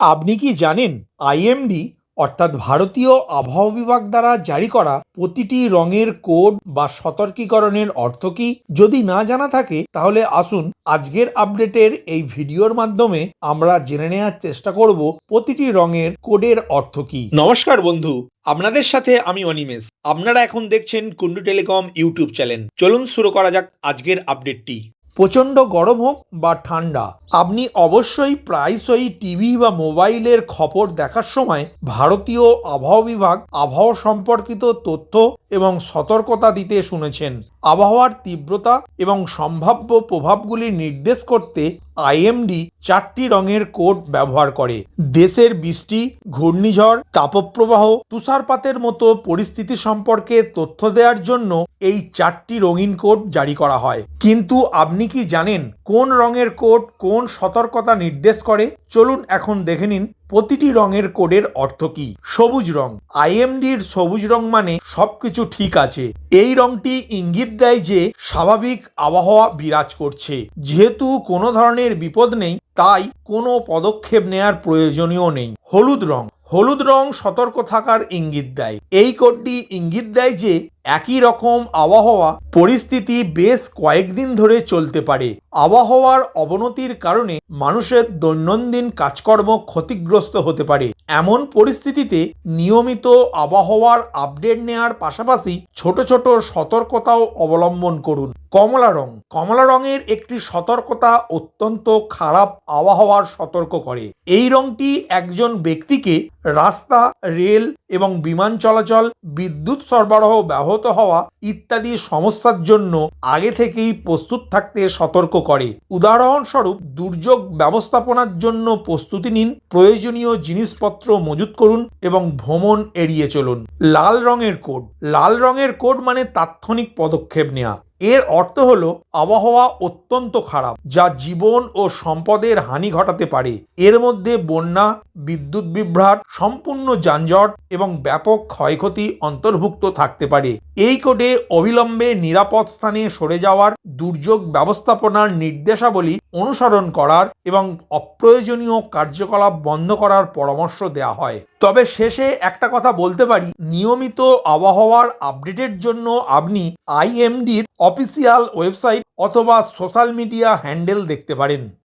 আপনি কি জানেন আইএমডি অর্থাৎ ভারতীয় আবহাওয়া বিভাগ দ্বারা জারি করা প্রতিটি রঙের কোড বা সতর্কীকরণের অর্থ কী? যদি না জানা থাকে, তাহলে আসুন আজকের আপডেটের এই ভিডিওর মাধ্যমে আমরা জেনে নেওয়ার চেষ্টা করব প্রতিটি রঙের কোডের অর্থ কী। নমস্কার বন্ধু, আপনাদের সাথে আমি অনিমেষ। আপনারা এখন দেখছেন কুন্ডু টেলিকম ইউটিউব চ্যানেল। চলুন শুরু করা যাক আজকের আপডেটটি। প্রচণ্ড গরম হোক বা ঠান্ডা, আপনি অবশ্যই প্রায়শই টিভি বা মোবাইলের খবর দেখার সময় ভারতীয় আবহাওয়া বিভাগ আবহাওয়া সম্পর্কিত তথ্য এবং সতর্কতা দিতে শুনেছেন। আবহাওয়ার তীব্রতা এবং সম্ভাব্য প্রভাবগুলি নির্দেশ করতে আইএমডি চারটি রঙের কোড ব্যবহার করে। দেশের বৃষ্টি, ঘূর্ণিঝড়, তাপপ্রবাহ, তুষারপাতের মতো পরিস্থিতি সম্পর্কে তথ্য দেওয়ার জন্য এই চারটি রঙিন কোড জারি করা হয়। কিন্তু আপনি কি জানেন কোন রঙের কোড কোন সতর্কতা নির্দেশ করে? চলুন এখন দেখে নিন প্রতিটি রঙের কোডের অর্থ কি। সবুজ রং। আইএমডির সবুজ রং মানে সবকিছু ঠিক আছে। এই রংটি ইঙ্গিত দেয় যে স্বাভাবিক আবহাওয়া বিরাজ করছে। যেহেতু কোনো ধরনের বিপদ নেই, তাই কোনো পদক্ষেপ নেয়ার প্রয়োজনীয় নেই। হলুদ রং। হলুদ রং সতর্ক থাকার ইঙ্গিত দেয়। এই কোডটি ইঙ্গিত দেয় যে একই রকম আবহাওয়া পরিস্থিতি বেশ কয়েকদিন ধরে চলতে পারে। আবহাওয়ার অবনতির কারণে মানুষের দৈনন্দিন কাজকর্ম ক্ষতিগ্রস্ত হতে পারে। এমন পরিস্থিতিতে নিয়মিত আবহাওয়ার আপডেট নেওয়ার পাশাপাশি ছোট ছোট সতর্কতাও অবলম্বন করুন। কমলা রং। কমলা রঙের একটি সতর্কতা অত্যন্ত খারাপ আবহাওয়ার সতর্ক করে। এই রংটি একজন ব্যক্তিকে রাস্তা, রেল এবং বিমান চলাচল, বিদ্যুৎ সরবরাহ ব্যাহত হওয়া ইত্যাদি সমস্যার জন্য আগে থেকেই প্রস্তুত থাকতে সতর্ক করে। উদাহরণস্বরূপ, দুর্যোগ ব্যবস্থাপনার জন্য প্রস্তুতি নিন, প্রয়োজনীয় জিনিসপত্র মজুত করুন এবং ভ্রমণ এড়িয়ে চলুন। লাল রঙের কোড। লাল রঙের কোড মানে তাৎক্ষণিক পদক্ষেপ নেওয়া এর অর্থ হলো, আবহাওয়া অত্যন্ত খারাপ, যা জীবন ও সম্পদের হানি ঘটাতে পারে। এর মধ্যে বন্যা বিদ্যুৎ বিভ্রাট, সম্পূর্ণ যানজট এবং ব্যাপক ক্ষয়ক্ষতি অন্তর্ভুক্ত থাকতে পারে। এই কোডে অবিলম্বে নিরাপদ স্থানে সরে যাওয়ার দুর্যোগ ব্যবস্থাপনার নির্দেশাবলী অনুসরণ করার এবং অপ্রয়োজনীয় কার্যকলাপ বন্ধ করার পরামর্শ দেওয়া হয়। তবে শেষে একটা কথা বলতে পারি, নিয়মিত আবহাওয়ার আপডেটের জন্য আপনি আইএমডির অফিসিয়াল ওয়েবসাইট অথবা সোশ্যাল মিডিয়া হ্যান্ডেল দেখতে পারেন।